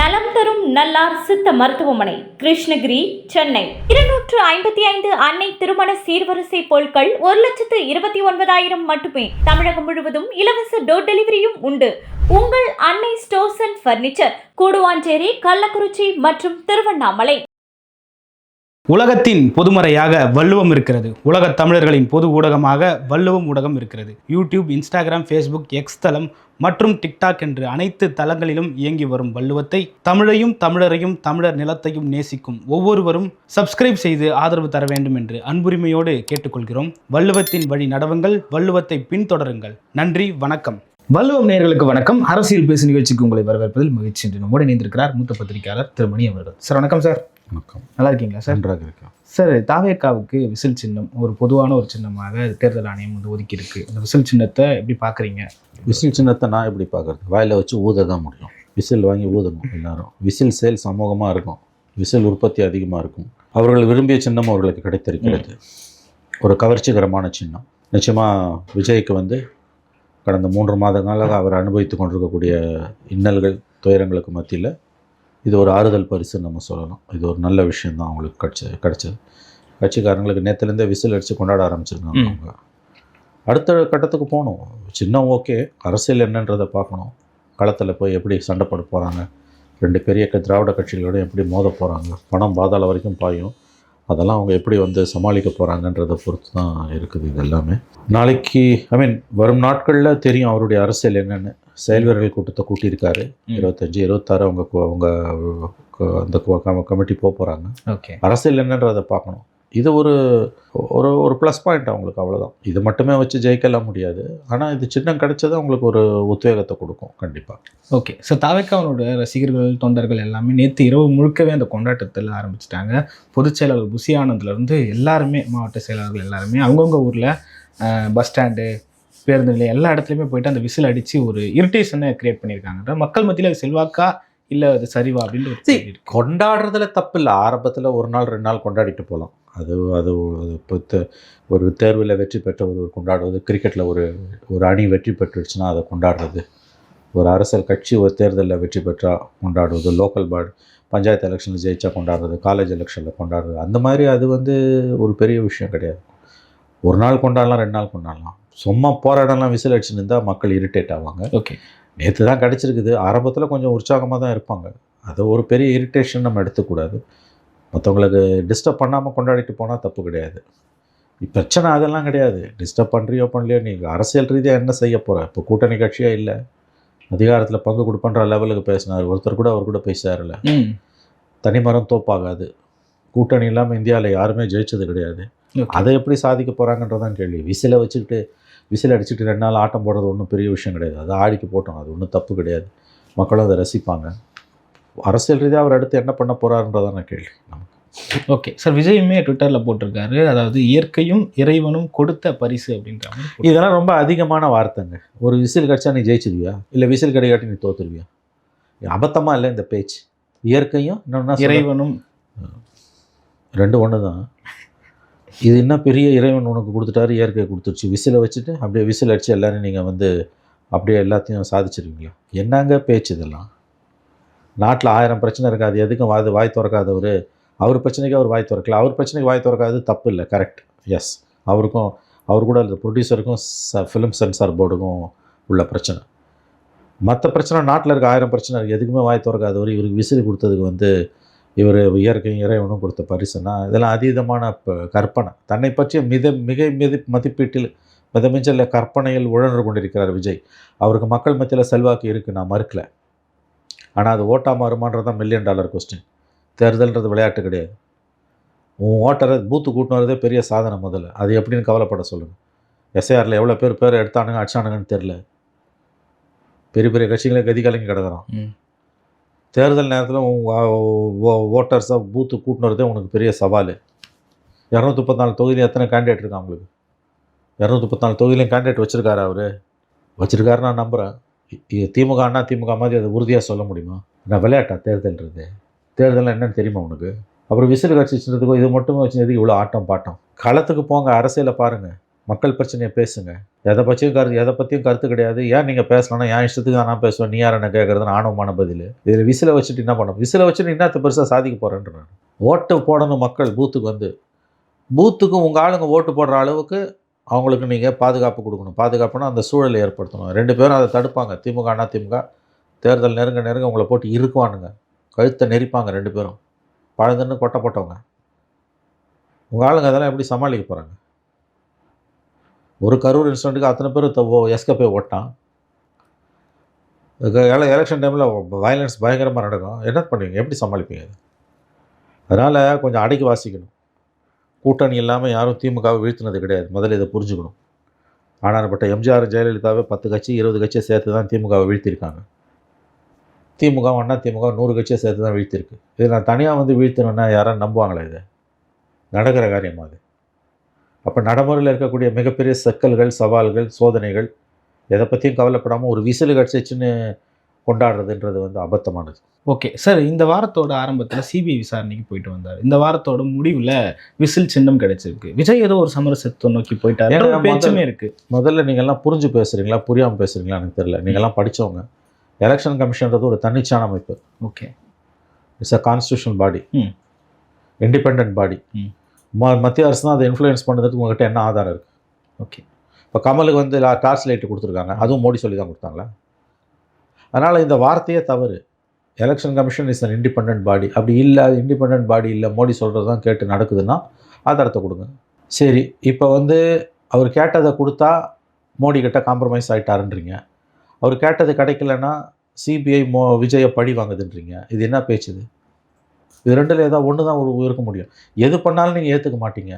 நலம் தரும் நல்லார் சித்த மருத்துவமனை கிருஷ்ணகிரி சென்னை. இருநூற்று ஐம்பத்தி ஐந்து அன்னை திருமண சீர்வரிசை பொருட்கள் ஒரு லட்சத்து இருபத்தி ஒன்பதாயிரம் மட்டுமே. தமிழகம் முழுவதும் இலவச டோர் டெலிவரியும் உண்டு. உங்கள் Annai stores and furniture Guduvanchery Kallakurichi மற்றும் திருவண்ணாமலை. உலகத்தின் பொதுமறையாக வள்ளுவம் இருக்கிறது. உலகத் தமிழர்களின் பொது ஊடகமாக வள்ளுவம் ஊடகம் இருக்கிறது. யூடியூப் இன்ஸ்டாகிராம் ஃபேஸ்புக் எக்ஸ் தளம் மற்றும் டிக்டாக் என்று அனைத்து தளங்களிலும் இயங்கி வரும் வள்ளுவத்தை தமிழையும் தமிழரையும் தமிழர் நிலத்தையும் நேசிக்கும் ஒவ்வொருவரும் சப்ஸ்கிரைப் செய்து ஆதரவு தர வேண்டும் என்று அன்புரிமையோடு கேட்டுக்கொள்கிறோம். வள்ளுவத்தின் வழி நடவுங்கள் வள்ளுவத்தை பின்தொடருங்கள். நன்றி வணக்கம். வள்ளுவம் நேர்களுக்கு வணக்கம். அரசியல் பேசு நிகழ்ச்சிக்கு உங்களை வரவேற்பதில் மகிழ்ச்சி என்று நம்மோடு இணைந்திருக்கிறார் மூத்த பத்திரிகையாளர் திருமணி அவர்கள். சார் வணக்கம் சார். வணக்கம். நல்லா இருக்கீங்களா சார்? நன்றாக இருக்கேன் சார் தாவேக்காவுக்கு விசில் சின்னம் ஒரு பொதுவான ஒரு சின்னமாக தேர்தல் ஆணையம் வந்து ஒதுக்கி இருக்கு இந்த விசில் சின்னத்தை எப்படி பார்க்குறீங்க? விசில் சின்னத்தை நான் எப்படி பார்க்கறது? வாயில் வச்சு ஊத தான் முடியும். விசில் வாங்கி ஊதணும் எல்லாரும். விசில் சேல் சமூகமாக இருக்கும். விசில் உற்பத்தி அதிகமாக இருக்கும். அவர்கள் விரும்பிய சின்னம் அவர்களுக்கு கிடைத்திருக்கிறது. ஒரு கவர்ச்சிகரமான சின்னம். நிச்சயமாக விஜய்க்கு வந்து கடந்த மூன்று மாதங்களாக அவர் அனுபவித்து கொண்டிருக்கக்கூடிய இன்னல்கள் துயரங்களுக்கு மத்தியில் இது ஒரு ஆறுதல் பரிசுன்னு நம்ம சொல்லலாம் இது ஒரு நல்ல விஷயம்தான் அவங்களுக்கு கிடச்ச கிடச்சது. கட்சிக்காரங்களுக்கு நேற்றுலேருந்தே விசில் அடித்து கொண்டாட ஆரம்பிச்சிருக்காங்க. அவங்க. அடுத்த கட்டத்துக்கு போகணும். சின்ன ஓகே அரசியல் என்னன்றதை பார்க்கணும். களத்தில் போய் எப்படி சண்டை போட போகிறாங்க ரெண்டு பெரிய திராவிட கட்சிகளோட எப்படி மோத போகிறாங்க பணம் பாதாள வரைக்கும் பாயும். அதெல்லாம் அவங்க எப்படி வந்து சமாளிக்க போகிறாங்கன்றதை பொறுத்து தான் இருக்குது இது எல்லாமே. நாளைக்கு ஐ மீன் வரும் நாட்களில் தெரியும் அவருடைய அரசியல் என்னென்னு. செயல் வீரர்கள் கூட்டத்தை கூட்டியிருக்காரு. இருபத்தஞ்சி இருபத்தாறு அவங்க அவங்க அந்த கமிட்டி போக போகிறாங்க ஓகே. அரசியல் என்னன்றதை பார்க்கணும். இது ஒரு ஒரு ஒரு ப்ளஸ் பாயிண்ட் அவங்களுக்கு அவ்வளோதான் இது மட்டுமே வச்சு ஜெயிக்கலாம் முடியாது. ஆனால் இது சின்னம் கிடைச்சது அவங்களுக்கு ஒரு உத்வேகத்தை கொடுக்கும் கண்டிப்பாக ஓகே. சார் தாவேக்காவோட ரசிகர்கள் தொண்டர்கள் எல்லாமே நேற்று இரவு முழுக்கவே அந்த கொண்டாட்டத்தில் ஆரம்பிச்சிட்டாங்க. பொதுச் செயலாளர் புசி ஆனந்த்லேருந்து எல்லாருமே மாவட்ட செயலாளர்கள் எல்லாருமே அவங்கவுங்க ஊரில் பஸ் ஸ்டாண்டு பேருந்து நிலையம் எல்லா இடத்துலையுமே போயிட்டு அந்த விசில் அடித்து ஒரு இரிட்டேஷனை கிரியேட் பண்ணியிருக்காங்க. மக்கள் மத்தியில் அது செல்வாக்கா இல்லை அது சரிவா அப்படின்னு. கொண்டாடுறதுல தப்பு இல்லை. ஆரம்பத்தில் ஒரு நாள் ரெண்டு நாள் கொண்டாடிட்டு போகலாம் அது அது இப்போ ஒரு தேர்வில் வெற்றி பெற்ற ஒரு கொண்டாடுவது கிரிக்கெட்டில் ஒரு ஒரு அணி வெற்றி பெற்றுடுச்சுன்னா அதை கொண்டாடுறது. ஒரு அரசியல் கட்சி ஒரு தேர்தலில் வெற்றி பெற்றா கொண்டாடுவது லோக்கல் பாடி பஞ்சாயத்து எலெக்ஷனில் ஜெயிச்சா கொண்டாடுறது காலேஜ் எலெக்ஷனில் கொண்டாடுறது. அந்த மாதிரி அது வந்து ஒரு பெரிய விஷயம் கிடையாது. ஒரு நாள் கொண்டாடலாம் ரெண்டு நாள் கொண்டாடலாம். சும்மா போராடலாம் விசில் அடிச்சுன்னு இருந்தால் மக்கள் இரிட்டேட் ஆவாங்க. ஓகே நேற்று தான் கிடச்சிருக்குது. ஆரம்பத்தில் கொஞ்சம் உற்சாகமாக தான் இருப்பாங்க. அது ஒரு பெரிய இரிட்டேஷன் நம்ம எடுத்துக்கூடாது. மற்றவங்களுக்கு டிஸ்டர்ப் பண்ணாமல் கொண்டாடிட்டு போனால் தப்பு கிடையாது. பிரச்சனை அதெல்லாம் கிடையாது. டிஸ்டர்ப் பண்ணுறியோ பண்ணலையோ நீ அரசியல் ரீதியாக என்ன செய்ய போகிற இப்போ கூட்டணி கட்சியே இல்லை. அதிகாரத்தில் பங்கு கொடுப்பன்ற லெவலுக்கு பேசினார். ஒருத்தர் கூட அவர் கூட போய் சேரல ம் தனிமரம் தோப்பாகாது. கூட்டணி இல்லாமல் இந்தியாவில் யாருமே ஜெயிச்சது கிடையாது. அதை எப்படி சாதிக்க போகிறாங்கன்றதான் கேள்வி. விசிலை வச்சுக்கிட்டு விசில் அடிச்சுட்டு ரெண்டு நாள் ஆட்டம் போடுறது ஒன்றும் பெரிய விஷயம் கிடையாது. அது ஆடிக்கு போட்டோம். அது ஒன்றும் தப்பு கிடையாது. மக்களும் அதை ரசிப்பாங்க. அரசியல் ரீதியாக அவர் அடுத்து என்ன பண்ண போகிறாருன்றதான கேள்வி. நமக்கு. ஓகே சார் விஜயுமே ட்விட்டரில் போட்டிருக்காரு. அதாவது இயற்கையும் இறைவனும் கொடுத்த பரிசு அப்படின்ற மாதிரி போட்டிருக்காரு. இதெல்லாம் ரொம்ப அதிகமான வார்த்தைங்க. ஒரு விசில் கடிச்சா நீ ஜெயிச்சிருவியா? இல்லை விசில் கிடைக்காட்டி நீ தோத்துருவியா? அபத்தமாக இல்லை இந்த பேச்சு. இயற்கையும் இன்னொன்னா இறைவனும் ரெண்டு ஒன்று தான் இது என்ன பெரிய இறைவன் உனக்கு கொடுத்துட்டாரு? இயற்கை கொடுத்துருச்சு. விசிலை வச்சுட்டு அப்படியே விசில் அடித்து எல்லாரும் நீங்கள் வந்து அப்படியே எல்லாத்தையும் சாதிச்சிருவீங்களா? என்னங்க பேச்சு இதெல்லாம்? நாட்டில் ஆயிரம் பிரச்சனை இருக்காது. எதுக்கும் வாது வாய் திறக்காதவர். அவர் பிரச்சனைக்கு அவர் வாய் திறக்கல. அவர் பிரச்சனைக்கு வாய் திறக்காது தப்பு இல்லை. கரெக்ட் எஸ் அவருக்கும் அவர் கூட அந்த ப்ரொடியூசருக்கும் ச ஃபிலிம் சென்சார் போர்டுக்கும் உள்ள பிரச்சனை. மற்ற பிரச்சனை நாட்டில் இருக்க ஆயிரம் பிரச்சனை இருக்குது எதுக்குமே வாய் திறக்காதவர். இவருக்கு விசில் கொடுத்ததுக்கு வந்து இவர் இயற்கை இறைவனும் கொடுத்த பரிசுனா இதெல்லாம் அதீதமான கற்பனை. தன்னை பற்றிய மித மிக மிதி மதிப்பீட்டில் மிதமிஞ்சல கற்பனையில் உழன்று கொண்டிருக்கிறார் விஜய். அவருக்கு மக்கள் மத்தியில் செல்வாக்கு இருக்குது நான் மறுக்கல. ஆனால் அது ஓட்டா மாறுமான்றது தான் மில்லியன் டாலர் கொஸ்டின் தேர்தல்ன்றது விளையாட்டு கிடையாது. உன் ஓட்டரை பூத்து கூட்டினு வரதே பெரிய சாதனை முதல்ல. அது எப்படின்னு கவலைப்பட சொல்லுங்கள் எஸ்ஐஆரில் எவ்வளோ பேர் பேர் எடுத்தானுங்க அடிச்சானுங்கன்னு தெரில பெரிய பெரிய கட்சிகளே கதி கலங்கி கிடக்குறான் தேர்தல் நேரத்தில் ஓட்டர்ஸாக பூத்து கூட்டினதே உனக்கு பெரிய சவால். இரநூத்தி முப்பத்தாலு தொகுதியில் எத்தனை கேண்டிடேட் இருக்கா உங்களுக்கு? இரநூத்தி முப்பத்தாலு தொகுதியிலையும் கேண்டிடேட் வச்சுருக்காரு அவர்? வச்சுருக்காரு நான் நம்புகிறேன் திமுக அண்ணா திமுக மாதிரி அதை உறுதியாக சொல்ல முடியுமா? நான் விளையாட்டா தேர்தல்ன்றது? தேர்தல் என்னன்னு தெரியுமா உனக்கு? அப்புறம் விசில் கட்சிச்சுன்றதுக்கோ இது மட்டுமே வச்சு எதுக்கு இவ்வளோ ஆட்டம் பாட்டம்? களத்துக்கு போங்க அரசியலை பாருங்கள் மக்கள் பிரச்சனையை பேசுங்க. எதை பற்றியும் கருத்து எதை பற்றியும் கருத்து கிடையாது. ஏன் நீங்கள் பேசலன்னா என் இஷ்டத்துக்கு தான் நான் பேசுவேன் நீ யார் என்ன கேட்குறதுன்னு ஆணவமான பதில். இதில் விசிலை வச்சுட்டு என்ன பண்ண விசிலை வச்சுட்டு என்னத்தை பெருசாக சாதிக்க போகிறேன்ற நான். ஓட்டு போடணும் மக்கள் பூத்துக்கு வந்து. பூத்துக்கு உங்கள் ஆளுங்க ஓட்டு போடுற அளவுக்கு அவங்களுக்கு நீங்கள் பாதுகாப்பு கொடுக்கணும். பாதுகாப்புனா அந்த சூழலை ஏற்படுத்தணும். ரெண்டு பேரும் அதை தடுப்பாங்க. திமுக அண்ணா திமுக தேர்தல் நெருங்க நெருங்க உங்களை போட்டு இருக்குவானுங்க கழுத்தை நெரிப்பாங்க ரெண்டு பேரும். பழந்துன்னு கொட்டப்பட்டவங்க உங்கள் ஆளுங்க அதெல்லாம் எப்படி சமாளிக்க போகிறாங்க ஒரு கரூர் இன்சிடென்ட்டுக்கு அத்தனை பேர் எஸ்கே போய் ஓட்டான். எலெக்ஷன் டைமில் வயலன்ஸ் பயங்கரமாக நடக்கும். என்ன பண்ணுவீங்க? எப்படி சமாளிப்பீங்க அதனால் கொஞ்சம் அடைக்கி வாசிக்கணும். கூட்டணி இல்லாமல் யாரும் திமுகவை வீழ்த்தினது கிடையாது. முதல்ல இதை புரிஞ்சுக்கணும். ஆனால்பட்ட எம்ஜிஆர் ஜெயலலிதாவே பத்து கட்சி இருபது கட்சியை சேர்த்து தான் திமுகவை வீழ்த்திருக்காங்க. திமுக அண்ணா திமுக நூறு கட்சியை சேர்த்து தான் வீழ்த்திருக்கு. இது நான் தனியாக வந்து வீழ்த்தணுன்னா யாரும் நம்புவாங்களே இதை? நடக்கிற காரியமாக அது? அப்போ நடைமுறையில் இருக்கக்கூடிய மிகப்பெரிய சிக்கல்கள் சவால்கள் சோதனைகள் எதை பற்றியும் கவலைப்படாமல் ஒரு விசில் கட்சிச்சுன்னு கொண்டாடுறதுன்றது வந்து அபத்தமானது. ஓகே சார் இந்த வாரத்தோட ஆரம்பத்தில் சிபிஐ விசாரணைக்கு போயிட்டு வந்தார். இந்த வாரத்தோட முடிவில் விசில் சின்னம் கிடைச்சிருக்கு. விஜய் ஏதோ ஒரு சமரசத்தை நோக்கி போயிட்டாரு. பேச்சுமே இருக்கு. முதல்ல நீங்கள்லாம் புரிஞ்சு பேசுகிறீங்களா புரியாமல் பேசுகிறீங்களா எனக்கு தெரியல. நீங்கள்லாம் படிச்சவங்க. எலெக்ஷன் கமிஷன்றது ஒரு தன்னிச்சான அமைப்பு. Okay. It's a constitution body hmm. Independent body ம மத்திய அரசு தான் அதை இன்ஃப்ளூயன்ஸ் பண்ணுறதுக்கு உங்ககிட்ட என்ன ஆதாரம் இருக்குது ஓகே இப்போ கமலுக்கு வந்து டார்ச் லைட்டு கொடுத்துருக்காங்க. அதுவும் மோடி சொல்லி தான் கொடுத்தாங்களா? அதனால் இந்த வார்த்தையே தவறு. Election commission is an independent body அப்படி இல்லை அது இண்டிபெண்ட் பாடி இல்லை மோடி சொல்கிறது தான் கேட்டு நடக்குதுன்னா ஆதாரத்தை கொடுங்க. சரி இப்போ வந்து அவர் கேட்டதை கொடுத்தா மோடி கிட்ட காம்ப்ரமைஸ் ஆகிட்டாருன்றீங்க அவர் கேட்டது கிடைக்கலன்னா சிபிஐ மோ விஜயை பழி வாங்குதுன்றீங்க. இது என்ன பேச்சுது இது ரெண்டில் ஏதாவது ஒன்று தான் ஒரு இருக்க முடியும். எது பண்ணாலும் நீங்கள் ஏற்றுக்க மாட்டீங்க.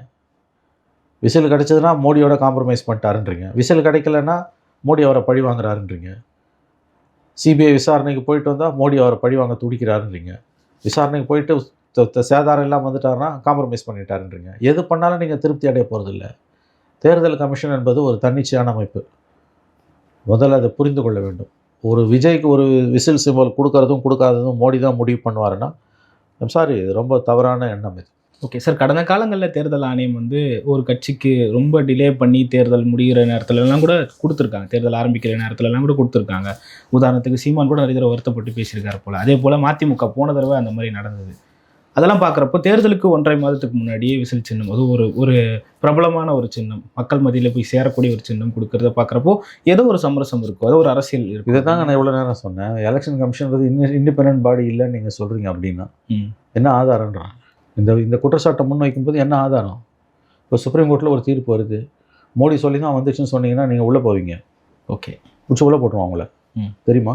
விசில் கிடைச்சதுன்னா மோடியோட காம்ப்ரமைஸ் பண்ணிட்டாருன்றீங்க. விசில் கிடைக்கலன்னா மோடி அவரை பழி வாங்குறாருன்றீங்க. சிபிஐ விசாரணைக்கு போயிட்டு வந்தால் மோடி அவரை பழி வாங்க துடிக்கிறாருன்றீங்க. விசாரணைக்கு போயிட்டு சேதாரம் எல்லாம் வந்துட்டாருன்னா காம்ப்ரமைஸ் பண்ணிட்டாருன்றீங்க. எது பண்ணாலும் நீங்கள் திருப்தி அடைய போகிறதில்ல தேர்தல் கமிஷன் என்பது ஒரு தன்னிச்சையான அமைப்பு. முதல்ல அதை புரிந்து கொள்ள வேண்டும். ஒரு விஜய்க்கு ஒரு விசில் சிம்பல் கொடுக்கறதும் கொடுக்காததும் மோடி தான் முடிவு பண்ணுவாருன்னா சாரி இது ரொம்ப தவறான எண்ணம் இது. ஓகே சார் கடந்த காலங்களில் தேர்தல் ஆணையம் வந்து ஒரு கட்சிக்கு ரொம்ப டிலே பண்ணி தேர்தல் முடிகிற நேரத்துலலாம் கூட கொடுத்துருக்காங்க. தேர்தல் ஆரம்பிக்கிற நேரத்துலலாம் கூட கொடுத்துருக்காங்க. உதாரணத்துக்கு சீமான் கூட நிறைய தடவை வருத்தப்பட்டு பேசியிருக்காரு போல. அதே போல் மதிமுக போன தடவை அந்த மாதிரி நடந்தது. அதெல்லாம் பார்க்குறப்போ தேர்தலுக்கு ஒன்றரை மாதத்துக்கு முன்னாடியே விசில் சின்னம் அது ஒரு ஒரு பிரபலமான ஒரு சின்னம். மக்கள் மத்தியில் போய் சேரக்கூடிய ஒரு சின்னம் கொடுக்கறத பார்க்குறப்போ ஏதோ ஒரு சமரசம் இருக்கும். ஏதோ ஒரு அரசியல் இருக்கும். இதை தாங்க நான் எவ்வளோ நேரம் சொன்னேன். எலெக்ஷன் கமிஷன்றது இன்னும் இண்டிபெண்ட் பாடி இல்லைன்னு நீங்கள் சொல்கிறீங்க அப்படின்னா. என்ன ஆதாரம்ன்றான் இந்த இந்த குற்றச்சாட்டை முன்வைக்கும்போது என்ன ஆதாரம்? இப்போ சுப்ரீம் கோர்ட்டில் ஒரு தீர்ப்பு வருது. மோடி சொல்லி தான் வந்துச்சுன்னு சொன்னீங்கன்னா நீங்கள் உள்ளே போவீங்க. ஓகே. பிடிச்சி உள்ளே போட்டுருவோம் அவங்கள. தெரியுமா?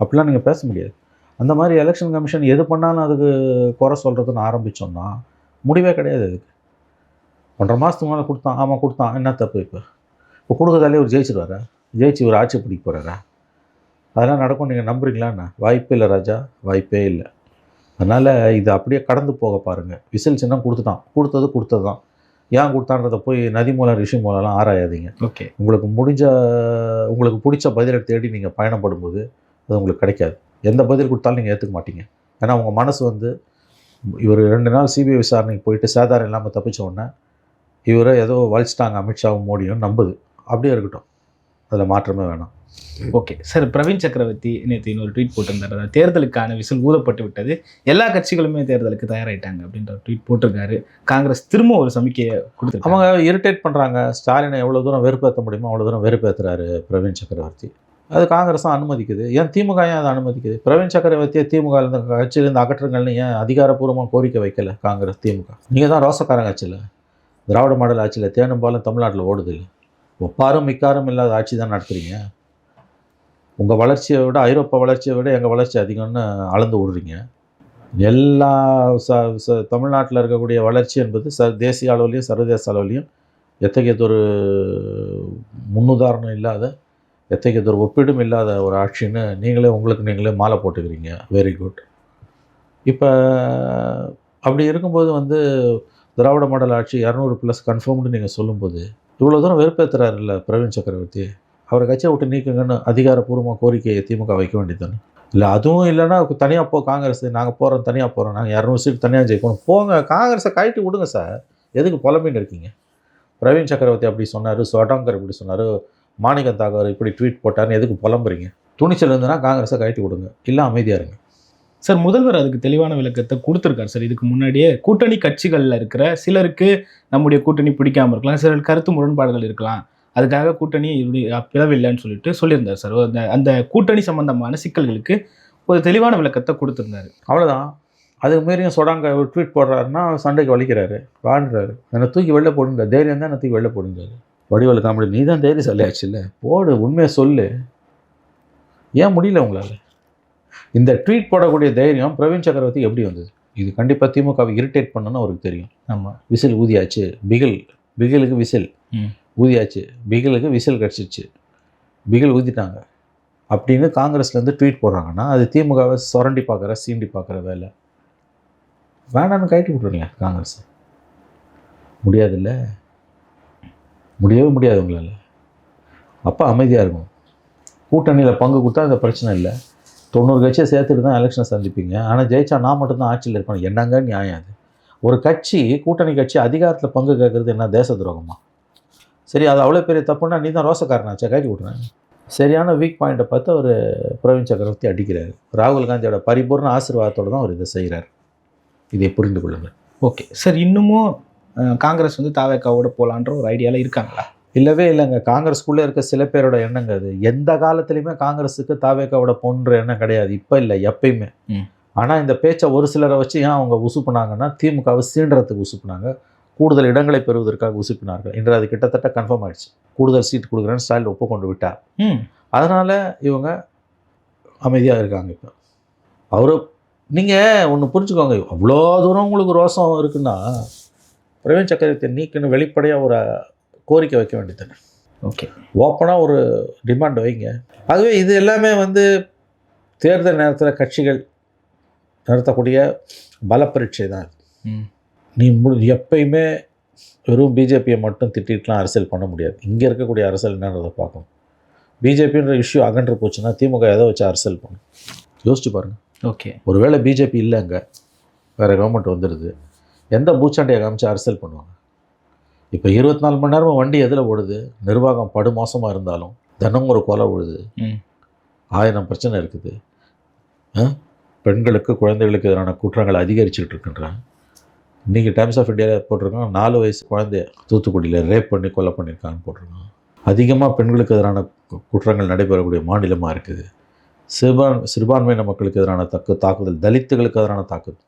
அப்படிலாம் நீங்கள் பேச முடியாது. அந்த மாதிரி எலெக்ஷன் கமிஷன் எது பண்ணாலும் அதுக்கு குறை சொல்கிறதுன்னு ஆரம்பித்தோம்னா முடிவே கிடையாது அதுக்கு. ஒன்றரை மாதத்துக்கு மேலே கொடுத்தான். ஆமாம் கொடுத்தான். என்ன தப்பு இப்போ? இப்போ கொடுக்கறதாலே ஒரு ஜெயிச்சிருவாரா? ஜெயிச்சு ஒரு ஆட்சி பிடிக்க போகிறாரா அதெல்லாம் நடக்கும். நீங்கள் நம்புறீங்களா என்ன? வாய்ப்பே இல்லை ராஜா. வாய்ப்பே இல்லை. அதனால் இது அப்படியே கடந்து போக பாருங்கள் விசில் சின்னம் கொடுத்துட்டான். கொடுத்தது கொடுத்தது தான் ஏன் கொடுத்தான்றதை போய் நதி மூலம் ரிஷி மூலம்லாம் ஆராயாதீங்க. ஓகே. உங்களுக்கு முடிஞ்ச உங்களுக்கு பிடிச்ச பதிலை தேடி நீங்கள் பயணப்படும் போது அது உங்களுக்கு கிடைக்காது. எந்த பதில் கொடுத்தாலும் நீங்கள் ஏற்றுக்க மாட்டீங்க. ஏன்னா உங்கள் மனசு வந்து இவர் ரெண்டு நாள் சிபிஐ விசாரணைக்கு போயிட்டு சேதாரம் இல்லாமல் தப்பிச்ச உடனே இவரை ஏதோ வலிச்சிட்டாங்க அமித்ஷாவும் மோடியும் நம்புது. அப்படியே இருக்கட்டும். அதில் மாற்றமே வேணாம். ஓகே. சார் பிரவீன் சக்கரவர்த்தி நேற்று இன்னொரு ட்வீட் போட்டிருந்தாரு. தேர்தலுக்கான விசில் ஊதப்பட்டு விட்டது. எல்லா கட்சிகளுமே தேர்தலுக்கு தயாராயிட்டாங்க அப்படின்ற ட்வீட் போட்டிருக்காரு. காங்கிரஸ் திரும்ப ஒரு சமிக்கையை கொடுத்து அவங்க இரிட்டேட் பண்ணுறாங்க ஸ்டாலினை எவ்வளோ தூரம் வெறுப்பேற்ற முடியுமோ அவ்வளோ தூரம் வெறுப்பேற்றுறாரு பிரவீன் சக்கரவர்த்தி. அது காங்கிரஸும் அனுமதிக்குது. ஏன் திமுக ஏன் அதை அனுமதிக்குது? பிரவீன் சக்கரவர்த்தியை திமுக கட்சியிலேருந்து அகற்றுங்கள்னு ஏன் அதிகாரப்பூர்வமாக கோரிக்கை வைக்கல காங்கிரஸ் திமுக? நீங்கள் தான் ரோசக்காரங்க ஆட்சியில். திராவிட மாடல் ஆட்சியில் தேனும் பாலும் தமிழ்நாட்டில் ஓடுது. இல்லை ஒப்பாரும் மிக்காரும் இல்லாத ஆட்சி தான் நடத்துகிறீங்க உங்கள் வளர்ச்சியை விட ஐரோப்பா வளர்ச்சியை விட எங்கள் வளர்ச்சி அதிகம்னு அளந்து விடுறீங்க எல்லா ச ச தமிழ்நாட்டில் இருக்கக்கூடிய வளர்ச்சி என்பது ச தேசிய அளவுலேயும் சர்வதேச அளவுலையும் எத்தகையதொரு முன்னுதாரணம் இல்லாத எத்தகையதொரு ஒப்பீடும் இல்லாத ஒரு ஆட்சின்னு நீங்களே உங்களுக்கு நீங்களே மாலை போட்டுக்கிறீங்க. வெரி குட் இப்போ அப்படி இருக்கும்போது வந்து திராவிட மாடல் ஆட்சி இரநூறு ப்ளஸ் கன்ஃபார்ம்னு நீங்கள் சொல்லும்போது இவ்வளோ தூரம் வெறுப்பேற்றுறாருல்ல பிரவீன் சக்கரவர்த்தி? அவரை கட்சியை விட்டு நீக்குங்கன்னு அதிகாரப்பூர்வமாக கோரிக்கையை திமுக வைக்க வேண்டியதானே இல்லை அதுவும் இல்லைன்னா தனியாக போ காங்கிரஸ் நாங்கள் போகிறோம் தனியாக போகிறோம் நாங்கள் இரநூறு சீட் தனியாக ஜெயிக்கணும். போங்க காங்கிரஸை கழட்டி விடுங்க சார். எதுக்கு புலம்பின்னு இருக்கீங்க? பிரவீன் சக்கரவர்த்தி அப்படி சொன்னார் சோடாங்கர் இப்படி சொன்னார் மாணிக்கம் தாகூர் இப்படி ட்வீட் போட்டார்னு எதுக்கு புலம்புறீங்க? துணிச்சல் இருந்ததுன்னா காங்கிரஸை கழட்டி விடுங்க இல்லை அமைதியாக இருங்க. சார் முதல்வர் அதுக்கு தெளிவான விளக்கத்தை கொடுத்துருக்காரு சார். இதுக்கு முன்னாடியே கூட்டணி கட்சிகளில் இருக்கிற சிலருக்கு நம்முடைய கூட்டணி பிடிக்காம இருக்கலாம் சிலர் கருத்து முரண்பாடுகள் இருக்கலாம். அதுக்காக கூட்டணி இப்படி பிளவில்லைன்னு சொல்லிட்டு சொல்லியிருந்தார் சார். அந்த அந்த கூட்டணி சம்பந்தமான சிக்கல்களுக்கு ஒரு தெளிவான விளக்கத்தை கொடுத்திருந்தாரு. அவ்வளோதான் அதுக்கு மீறியும் சொடாங்க ஒரு ட்வீட் போடுறாருன்னா சண்டைக்கு வலிக்கிறாரு வாழ்றாரு என்னை தூக்கி வெளில போடுங்க தைரியம் தான் என்னை தூக்கி வெளில போடுங்க. வடிவல் காமெடி நீ தான் தைரியசாலியாச்சு இல்லை போடு உண்மையை சொல்லு. ஏன் முடியல உங்களால்? இந்த ட்வீட் போடக்கூடிய தைரியம் பிரவீன் சக்கரவர்த்தி எப்படி வந்தது? இது கண்டிப்பாக திமுகவை இரிட்டேட் பண்ணணும்னு அவருக்கு தெரியும். ஆமாம் விசில் ஊதியாச்சு. பிகில் பிகிலுக்கு விசில். ஊதியாச்சு. பிகிலுக்கு விசில் கிடச்சிச்சு பிகில் ஊதிட்டாங்க. அப்படின்னு காங்கிரஸ்லேருந்து ட்வீட் போடுறாங்கன்னா அது திமுகவை சுரண்டி பார்க்குற சீண்டி பார்க்குற வேலை. வேணான்னு கழட்டி விட்ருங்க காங்கிரஸ். முடியாதுல்ல? முடியவே முடியாது உங்களால். அப்போ அமைதியாக இருக்கும் கூட்டணியில் பங்கு கொடுத்தா அந்த பிரச்சனை இல்லை. தொண்ணூறு கட்சியை சேர்த்துட்டு தான் எலெக்ஷனை சந்திப்பீங்க. ஆனால் ஜெயிச்சா நான் மட்டும்தான் ஆட்சியில் இருப்பேன். என்னங்க நியாயம் அது? ஒரு கட்சி கூட்டணி கட்சி அதிகாரத்தில் பங்கு கேட்குறது என்ன தேச துரோகமா? சரி அது அவ்வளோ பெரிய தப்புன்னா நீ தான் ரோசக்காரனாச்சா கட்டி விட்றேன் சரியான வீக் பாயிண்ட்டை பார்த்து அவர் பிரவீன் சக்கரவர்த்தி அடிக்கிறார். ராகுல் காந்தியோட பரிபூர்ண ஆசீர்வாதத்தோடு தான் அவர் இதை செய்கிறார் இதை புரிந்து கொள்ளுங்கள். ஓகே. சார் இன்னமும் காங்கிரஸ் வந்து தாவேக்காவோட போகலான்ற ஒரு ஐடியாவில் இருக்காங்களா? இல்லவே இல்லைங்க. காங்கிரஸ்குள்ளே இருக்க சில பேரோட எண்ணங்க அது. எந்த காலத்துலையுமே காங்கிரஸுக்கு தாவேக்காவோட போன்ற எண்ணம் கிடையாது. இப்போ இல்லை எப்பயுமே. ஆனால் இந்த பேச்சை ஒரு சிலரை வச்சு ஏன் அவங்க உசுப்புனாங்கன்னா திமுகவை சீண்டுறதுக்கு உசுப்புனாங்க. கூடுதல் இடங்களை பெறுவதற்காக உசுப்பினார்கள். இன்று அது கிட்டத்தட்ட கன்ஃபார்ம் ஆயிடுச்சு. கூடுதல் சீட் கொடுக்குறேன்னு ஸ்டாலின் ஒப்புக்கொண்டு விட்டார். அதனால் இவங்க அமைதியாக இருக்காங்க இப்போ. அவர் நீங்கள் ஒன்று புரிஞ்சுக்கோங்க. அவ்வளோ தூரம் உங்களுக்கு ரோசம் இருக்குன்னா பிரவீன் சக்கரவர்த்தி நீக்குன்னு வெளிப்படையாக ஒரு கோரிக்கை வைக்க வேண்டியது ஓகே. ஓப்பனாக ஒரு டிமாண்ட் வைங்க. ஆகவே இது எல்லாமே வந்து தேர்தல் நேரத்தில் கட்சிகள் நடத்தக்கூடிய பலப்பரீட்சை தான் இது. ம். நீ மு எப்பயுமே வெறும் பிஜேபியை மட்டும் திட்டிட்டுலாம் அரசியல் பண்ண முடியாது. இங்கே இருக்கக்கூடிய அரசியல் என்னன்றதை பார்க்கணும். பிஜேபின்ற இஷ்யூ அகன்று போச்சுன்னா திமுக எதை வச்சு அரசியல் பண்ணும்? யோசிச்சு பாருங்கள் ஓகே. ஒருவேளை பிஜேபி இல்லைங்க வேறு கவர்மெண்ட் வந்துடுது. எந்த பூச்சாண்டியை காமிச்சு அரசியல் பண்ணுவாங்க? இப்போ இருபத்தி நாலு மணி நேரமும் வண்டி எதில் ஓடுது? நிர்வாகம் படுமோசமாக இருந்தாலும் தினமும் ஒரு கொலை ம். ஆயிரம் பிரச்சனை இருக்குது? பெண்களுக்கு குழந்தைகளுக்கு எதிரான குற்றங்கள் அதிகரிச்சுக்கிட்டு இருக்கின்றாங்க இன்றைக்கி டைம்ஸ் ஆஃப் இந்தியாவில் போட்டிருக்காங்க. நாலு வயசு குழந்தைய தூத்துக்குடியில் ரேப் பண்ணி கொலை பண்ணியிருக்காங்கன்னு போட்டிருக்காங்க. அதிகமாக பெண்களுக்கு எதிரான குற்றங்கள் நடைபெறக்கூடிய மாநிலமாக இருக்குது. சிறுபான் சிறுபான்மையின மக்களுக்கு எதிரான தக்கு தாக்குதல் தலித்துகளுக்கு எதிரான தாக்குதல்.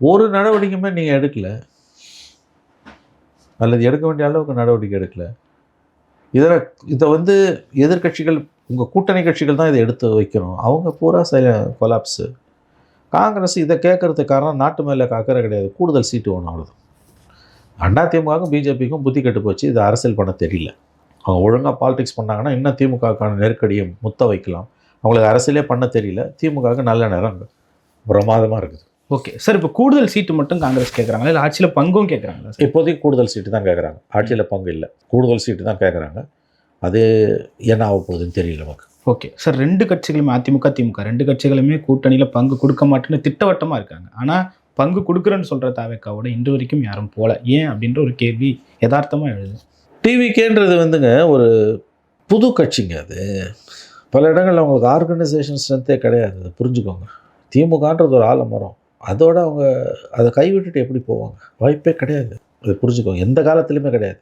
ஒரு நடவடிக்கையுமே நீங்கள் எடுக்கலை. அல்லது எடுக்க வேண்டிய அளவுக்கு நடவடிக்கை எடுக்கலை. இதில் இதை வந்து எதிர்க்கட்சிகள் உங்கள் கூட்டணி கட்சிகள் தான் இதை எடுத்து வைக்கணும். அவங்க பூரா சைல கொலாப்ஸு. காங்கிரஸ் இதை கேட்கறதுக்கு காரணம் நாட்டு மேலே அக்கறை கிடையாது. கூடுதல் சீட்டு ஒன்று அவ்வளோதான் அதிமுகவும் பிஜேபிக்கும் புத்தி கெட்டு போச்சு. இது அரசியல் பண்ண தெரியல. அவங்க ஒழுங்காக பாலிடிக்ஸ் பண்ணாங்கன்னா இன்னும் திமுகவுக்கான நெருக்கடியை முத்த வைக்கலாம் அவங்களுக்கு அரசியலே பண்ண தெரியல. திமுகவுக்கு நல்ல நேரம் பிரமாதமாக இருக்குது. ஓகே சார் இப்போ கூடுதல் சீட்டு மட்டும் காங்கிரஸ் கேட்குறாங்களா இல்லை ஆட்சியில் பங்கும் கேட்குறாங்களா சார் இப்போதைக்கு கூடுதல் சீட்டு தான் கேட்குறாங்க ஆட்சியில் பங்கு இல்லை. கூடுதல் சீட்டு தான் கேட்குறாங்க அது என்ன ஆக போகுதுன்னு தெரியல நமக்கு. ஓகே சார் ரெண்டு கட்சிகளுமே அதிமுக திமுக ரெண்டு கட்சிகளுமே கூட்டணியில் பங்கு கொடுக்க மாட்டேன்னு திட்டவட்டமாக இருக்காங்க. ஆனால் பங்கு கொடுக்குறேன்னு சொல்கிற தாவேக்காவோட இன்று வரைக்கும் யாரும் போகல ஏன் அப்படின்ற ஒரு கேள்வி யதார்த்தமாக எழுது. டிவிகேன்றது வந்துங்க ஒரு புது கட்சிங்க அது. பல இடங்களில் அவங்களுக்கு ஆர்கனைசேஷன் ஸ்ட்ரென்த்தே கிடையாது. அதை புரிஞ்சுக்கோங்க. திமுகன்றது ஒரு ஆலமரம். அதோட அவங்க அதை கைவிட்டுட்டு எப்படி போவாங்க? வாய்ப்பே கிடையாது. அதை புரிஞ்சுக்கோங்க. எந்த காலத்துலையுமே கிடையாது.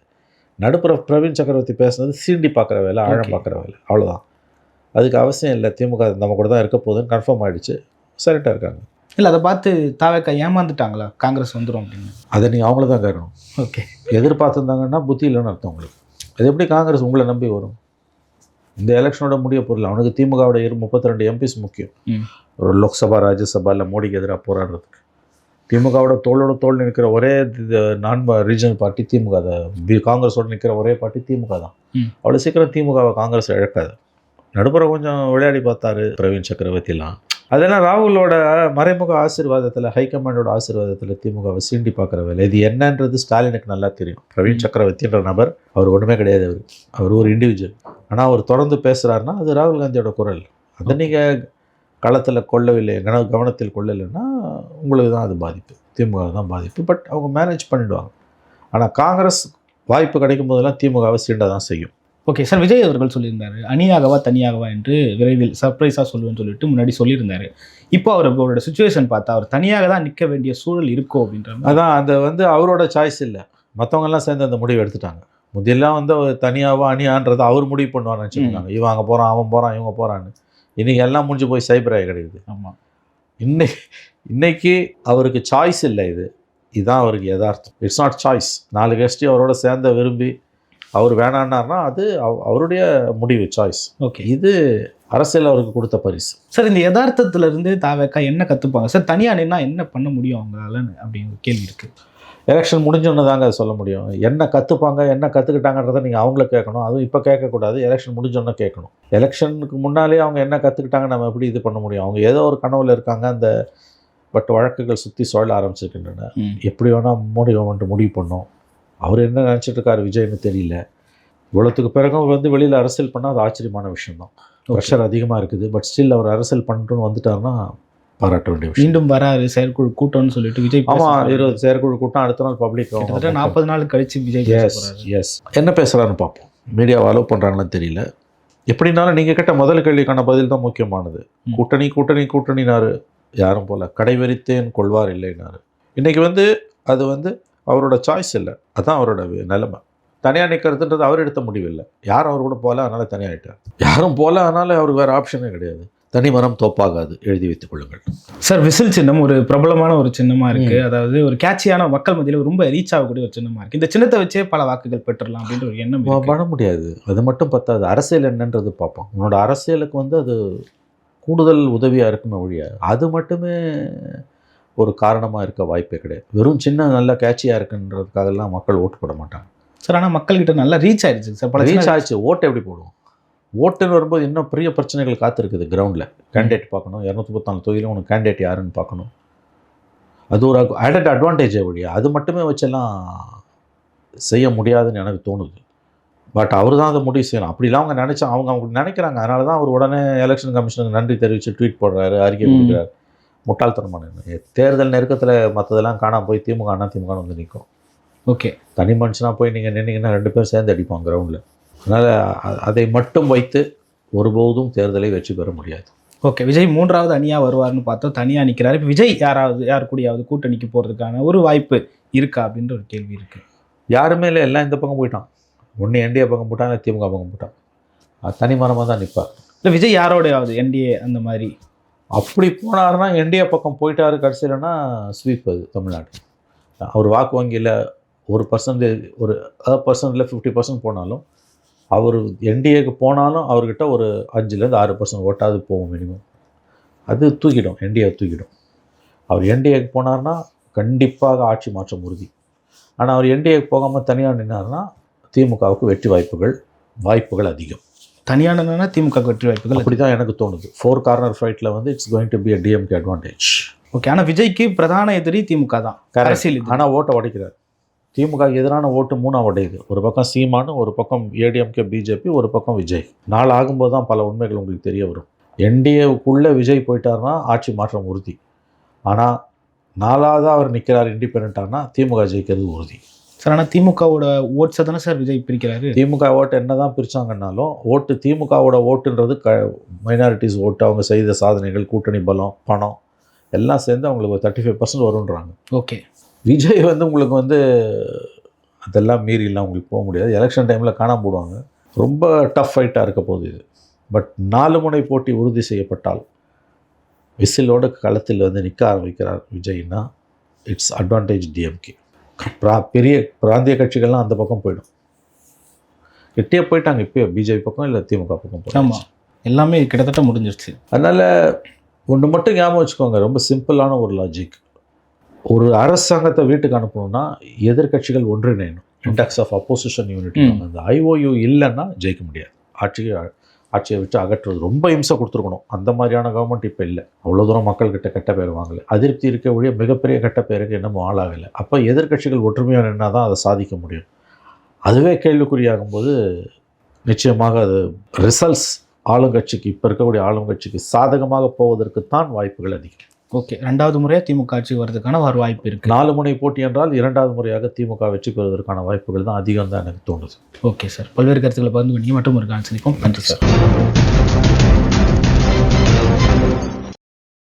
நடுப்புற பிரவீன் சக்கரவர்த்தி பேசுனது சீண்டி பார்க்குற வேலை ஆழம். பார்க்குற வேலை. அவ்வளோதான் அதுக்கு அவசியம் இல்லை. திமுக நம்ம கூட தான் இருக்க போகுதுன்னு கன்ஃபார்ம் ஆயிடுச்சு. சரிட்டாக இருக்காங்க. இல்லை அதை பார்த்து தாவேக்கா ஏமாந்துட்டாங்களா? காங்கிரஸ் வந்துடும் அப்படின்னு. அதை நீங்கள் அவங்கள தான் கேட்கணும் ஓகே. எதிர்பார்த்துருந்தாங்கன்னா புத்தி இல்லைன்னு அர்த்தம் உங்களுக்கு. அது எப்படி காங்கிரஸ் உங்களை நம்பி வரும்? இந்த எலெக்ஷனோட முடிய பொருள். அவனுக்கு திமுகவோட இரு முப்பத்தி ரெண்டு எம்பிஸ் முக்கியம். லோக்சபா ராஜ்யசபாவில் மோடிக்கு எதிராக போராடுறதுக்கு. திமுகவோட தோளோட தோள் நிற்கிற ஒரே நான் ரீஜனல் பார்ட்டி திமுக தான். காங்கிரஸோட நிற்கிற ஒரே பார்ட்டி திமுக தான். அவ்வளோ சீக்கிரம் திமுகவை காங்கிரஸ் இழக்காது. நடுப்புற கொஞ்சம் விளையாடி பார்த்தாரு பிரவீன் சக்கரவர்த்திலாம். அதெல்லாம் ராகுலோட மறைமுக ஆசீர்வாதத்தில் ஹைகமாண்டோட ஆசீர்வாதத்தில் திமுகவை சீண்டி பார்க்குற வேலை. இது என்னன்றது ஸ்டாலினுக்கு நல்லா தெரியும். பிரவீன் சக்கரவர்த்தின்ற நபர் அவர் ஒன்றுமே கிடையாது. அவர் அவர் ஒரு இண்டிவிஜுவல் ஆனால் அவர் தொடர்ந்து பேசுகிறாருன்னா அது ராகுல் காந்தியோட குரல். அதை நீங்கள் களத்தில் கொள்ளவில்லை கன கவனத்தில் கொள்ளலைன்னா உங்களுக்கு தான் அது பாதிப்பு. திமுக தான் பாதிப்பு. பட் அவங்க மேனேஜ் பண்ணிடுவாங்க. ஆனால் காங்கிரஸ் வாய்ப்பு கிடைக்கும் போதெல்லாம் திமுகவை சீண்ட தான் செய்யும். ஓகே சார் விஜய் அவர்கள் சொல்லியிருந்தாரு அணியாகவா தனியாகவா என்று விரைவில் சர்ப்ரைஸாக சொல்லுவேன்னு சொல்லிட்டு முன்னாடி சொல்லியிருந்தாரு. இப்போ அவர் அவரோட சுச்சுவேஷன் பார்த்தா அவர் தனியாக தான் நிற்க வேண்டிய சூழல் இருக்கோ அப்படின்ற அதான் அந்த வந்து அவரோட சாய்ஸ் இல்லை. மற்றவங்கெல்லாம் சேர்ந்து அந்த முடிவு எடுத்துட்டாங்க. முந்தியெல்லாம் வந்து அவர் தனியாவா அணியான்றதை அவர் முடிவு பண்ணுவார்னு வச்சுருக்காங்க இவன் அங்கே போகிறான் அவன் போகிறான் இவங்க போகிறான்னு இன்னைக்கு எல்லாம் முடிஞ்சு போய் சைபராக கிடைக்குது. ஆமாம் இன்னைக்கு இன்னைக்கு அவருக்கு சாய்ஸ் இல்லை இது. இதுதான் அவருக்கு யதார்த்தம். இட்ஸ் நாட் சாய்ஸ் நாலு கெஸ்ட்டு அவரோட சேர்ந்த விரும்பி அவர் வேணான்னார்னா அது அவ- அவருடைய முடிவு சாய்ஸ் ஓகே இது அரசியல் அவருக்கு கொடுத்த பரிசு. சார் இந்த யதார்த்தத்துல இருந்து தாவேக்கா என்ன கற்றுப்பாங்க சார் தனியாக நின்னா என்ன பண்ண முடியும் அவங்களால அப்படின்னு கேள்வி இருக்கு. எலெக்ஷன் முடிஞ்சோன்னு தாங்க அதை சொல்ல முடியும். என்ன கற்றுப்பாங்க என்ன கற்றுக்கிட்டாங்கன்றதை நீங்கள் அவங்கள கேட்கணும். அதுவும் இப்போ கேட்கக்கூடாது எலெக்ஷன் முடிஞ்சோன்னே கேட்கணும். எலெக்ஷனுக்கு முன்னாலே அவங்க என்ன கற்றுக்கிட்டாங்க நம்ம எப்படி இது பண்ண முடியும்? அவங்க ஏதோ ஒரு கனவுல இருக்காங்க அந்த பட் வழக்குகள் சுற்றி சுழல ஆரம்பிச்சிருக்கின்றன. எப்படி வேணால் மோடி கவர்மெண்ட் முடிவு பண்ணோம். அவர் என்ன நினச்சிட்டு இருக்காரு விஜய்னு தெரியல. இவ்வளோத்துக்கு பிறகும் வந்து வெளியில் அரசியல் பண்ணால் அது ஆச்சரியமான விஷயம்தான். ப்ரெஷர் அதிகமாக இருக்குது. பட் ஸ்டில் அவர் அரசியல் பண்ணிட்டுன்னு வந்துட்டாருன்னா பாராட்ட வேண்டிய விஷயம். மீண்டும் வராரு செயற்குழு கூட்டம்னு சொல்லிட்டு விஜய் ஆமாம். இருபது செயற்குழு கூட்டம் அடுத்த நாள் பப்ளிக் கிட்டத்தட்ட நாற்பது நாள் கழிச்சு விஜய் எஸ் எஸ் என்ன பேசுகிறான்னு பார்ப்போம். மீடியாவை அலோவ் பண்ணுறாங்களான்னு தெரியல. எப்படினாலும் நீங்கள் கேட்ட முதல் கேள்விக்கான பதில் தான் முக்கியமானது. கூட்டணி கூட்டணி கூட்டணினாரு. யாரும் போல. கடைவெறித்தேன் கொள்வார் இல்லைனாரு. இன்னைக்கு வந்து அது வந்து அவரோட சாய்ஸ் இல்லை. அதான் அவரோட வி- நிலைமை. தனியாக நிற்கிறதுன்றது அவர் எடுத்த முடிவு இல்லை. யாரும் அவர் கூட போகல அதனால் தனியாகிட்டார் யாரும் போகல அதனால் அவருக்கு வேறு ஆப்ஷனே கிடையாது. தனி மரம் தோப்பாகாது. எழுதி வைத்துக் கொள்ளுங்கள். சார் விசில் சின்னம் ஒரு பிரபலமான ஒரு சின்னமா இருக்கு. அதாவது ஒரு கேட்சியான மக்கள் மத்தியில ரொம்ப ரீச் ஆகக்கூடிய ஒரு சின்னமா இருக்கு. இந்த சின்னத்தை வச்சே பல வாக்குகள் பெற்றுடலாம் அப்படின்ற ஒரு எண்ணம். பண்ண முடியாது. அது மட்டும் பத்தாது. அரசியல் என்னன்றது பார்ப்போம். உன்னோட அரசியலுக்கு வந்து அது கூடுதல் உதவியாக இருக்குமே ஒழிய அது மட்டுமே ஒரு காரணமாக இருக்க வாய்ப்பே கிடையாது. வெறும் சின்ன நல்ல கேட்சியாக இருக்குன்றதுக்காகலாம் மக்கள் ஓட்டு போட மாட்டாங்க. சார் ஆனா மக்கள் கிட்ட நல்லா ரீச் ஆயிடுச்சு சார். பல ரீச் ஆச்சு ஓட்டு எப்படி போடுவோம்? ஓட்டுன்னு வரும்போது இன்னும் பெரிய பிரச்சனைகள் காத்திருக்குது கிரவுண்டில் கேண்டிடேட் பார்க்கணும். இரநூத்தி முப்பத்தாலு தொகுதியிலும் உனக்கு கேண்டிடேட் யாருன்னு பார்க்கணும். அது ஒரு ஆடட் அட்வான்டேஜ் வழியா அது மட்டுமே வச்செல்லாம் செய்ய முடியாதுன்னு எனக்கு தோணுது. பட் அவர் தான் அதை முடிவு செய்யணும். அப்படிலாம் அவங்க நினைச்சா அவங்க அவங்க நினைக்கிறாங்க. அதனால தான் அவர் உடனே எலெக்ஷன் கமிஷனுக்கு நன்றி தெரிவித்து ட்வீட் போடுறாரு அறிக்கை. கொடுக்குறாரு. முட்டாள்தனமான. தேர்தல் நெருக்கத்தில் மற்றதெல்லாம் காணாம போய் திமுக அண்ணா திமுக வந்து நிற்கும் ஓகே. தனி மனுஷனாக போய் நீங்கள் நின்னீங்கன்னா ரெண்டு பேரும் சேர்ந்து அடிப்பாங்க கிரவுண்டில் அதனால் அதை மட்டும் வைத்து ஒருபோதும் தேர்தலை வெற்றி பெற முடியாது. ஓகே விஜய் மூன்றாவது அணியா வருவார்னு பார்த்தோம் தனியா நிக்கிறாரு. இப்ப விஜய் யாராவது யார் கூடயாவது கூட்டணிக்கு போறதுக்கான ஒரு வாய்ப்பு இருக்கா அப்படின்ற ஒரு கேள்வி இருக்கு. யாருமே இல்லை எல்லாம் இந்த பக்கம் போயிட்டான். ஒன்று என்டிஏ பக்கம் போட்டான் இல்லை திமுக பக்கம் போட்டான். அது தனி நிற்பார் இல்ல விஜய் யாரோடையாவது என்டிஏ அந்த மாதிரி? அப்படி போனாருன்னா என்டிஏ பக்கம் போயிட்டாரு கடைசியிலனா ஸ்வீப் அது தமிழ்நாடு. அவர் வாக்கு வங்கியில் ஒரு பர்சன்டேஜ் ஒரு பர்சன்டில் ஃபிஃப்டி பர்சன்ட் போனாலும் அவர் என்டிஏக்கு போனாலும் அவர்கிட்ட ஒரு அஞ்சுலேருந்து ஆறு பர்சன்ட் ஓட்டாவது போகும் மினிமம் அது தூக்கிடும் என்டிஏ தூக்கிடும். அவர் என்டிஏக்கு போனார்னா கண்டிப்பாக ஆட்சி மாற்றம் உறுதி. ஆனால் அவர் என்டிஏக்கு போகாமல் தனியாக நின்னார்னா திமுகவுக்கு வெற்றி வாய்ப்புகள் வாய்ப்புகள் அதிகம். தனியானனா திமுக வெற்றி வாய்ப்புகள் அப்படி தான் எனக்கு தோணுது. ஃபோர் கார்னர் ஃபைட்டில் வந்து it's going to be a DMK advantage okay ஆனா விஜய்க்கு பிரதான எதிரி திமுக தான் அரசியல் ஆனால் ஓட்டை உடைக்கிறார். திமுக எதிரான ஓட்டு மூணா உடையுது ஒரு பக்கம் சீமானு ஒரு பக்கம் ஏடிஎம்கே பிஜேபி ஒரு பக்கம் விஜய். நாள் ஆகும்போது தான் பல உண்மைகள் உங்களுக்கு தெரிய வரும். என்டிஏவுக்குள்ளே விஜய் போயிட்டாருன்னா ஆட்சி மாற்றம் உறுதி. ஆனால் நாலாவதாக அவர் நிற்கிறார் இண்டிபெண்ட்டானா திமுக ஜெயிக்கிறது உறுதி. சார் ஆனா திமுகவோட ஓட்ஸை தானே சார் விஜய் பிரிக்கிறாரு? திமுக ஓட்டு என்ன தான் பிரித்தாங்கன்னாலும் ஓட்டு திமுகவோட ஓட்டுன்றது க மைனாரிட்டிஸ் ஓட்டு அவங்க செய்த சாதனைகள் கூட்டணி பலம் பணம் எல்லாம் சேர்ந்து அவங்களுக்கு ஒரு தேர்ட்டி ஃபைவ் பர்சன்ட் வருன்றாங்க. ஓகே. விஜய் வந்து உங்களுக்கு வந்து அதெல்லாம் மீறிலாம் உங்களுக்கு போக முடியாது. எலெக்ஷன் டைமில் காணாம போடுவாங்க. ரொம்ப டஃப் ஃபைட்டாக இருக்க போகுது இது. பட் நாலு முனை போட்டி உறுதி செய்யப்பட்டால் விசிலோட களத்தில் வந்து நிற்க ஆரம்பிக்கிறார் விஜய்னா இட்ஸ் அட்வான்டேஜ் டிஎம்கே பிரா பெரிய பிராந்திய கட்சிகள்லாம் அந்த பக்கம் போயிடும். கிட்டே போயிட்டாங்க இப்போயோ பிஜேபி பக்கம் இல்லை திமுக பக்கம் போயிட்டாங்க. ஆமா. எல்லாமே கிட்டத்தட்ட முடிஞ்சிருச்சு. அதனால் ஒன்று மட்டும் ஞாபகம் வச்சுக்கோங்க. ரொம்ப சிம்பிளான ஒரு லாஜிக் ஒரு அரசாங்கத்தை வீட்டுக்கு அனுப்பணும்னா எதிர்க்கட்சிகள் ஒன்றிணையணும். Index of opposition unity. அந்த ஐஓயு இல்லைன்னா ஜெயிக்க முடியாது. ஆட்சியை ஆட்சியை விட்டு அகற்றுறது ரொம்ப இம்சை கொடுத்துருக்கணும். அந்த மாதிரியான கவர்மெண்ட் இப்போ இல்லை. அவ்வளோ தூரம் மக்கள்கிட்ட கெட்ட பேர் வாங்கலை. அதிருப்தி இருக்க ஒழிய மிகப்பெரிய கெட்ட பேருக்கு என்னமோ ஆளாகலை. அப்போ எதிர்க்கட்சிகள் ஒற்றுமையாக நின்னா தான் அதை சாதிக்க முடியும். அதுவே கேள்விக்குறியாகும்போது நிச்சயமாக அது ரிசல்ட்ஸ் ஆளுங்கட்சிக்கு இப்போ இருக்கக்கூடிய ஆளுங்கட்சிக்கு சாதகமாக போவதற்கு தான் வாய்ப்புகள் அதிகம். ஓகே ரெண்டாவது முறையாக திமுக ஆட்சி வர்றதுக்கான ஒரு வாய்ப்பு இருக்கு. நாலு முனை போட்டி என்றால் இரண்டாவது முறையாக திமுக வெற்றி பெறுவதற்கான வாய்ப்புகள் தான் அதிகம் தான் எனக்கு தோணுது. Okay sir. பல்வேறு கருத்துக்களை பகிர்ந்து பண்ணி மட்டும் ஒரு கால் சந்திப்போம். நன்றி சார்.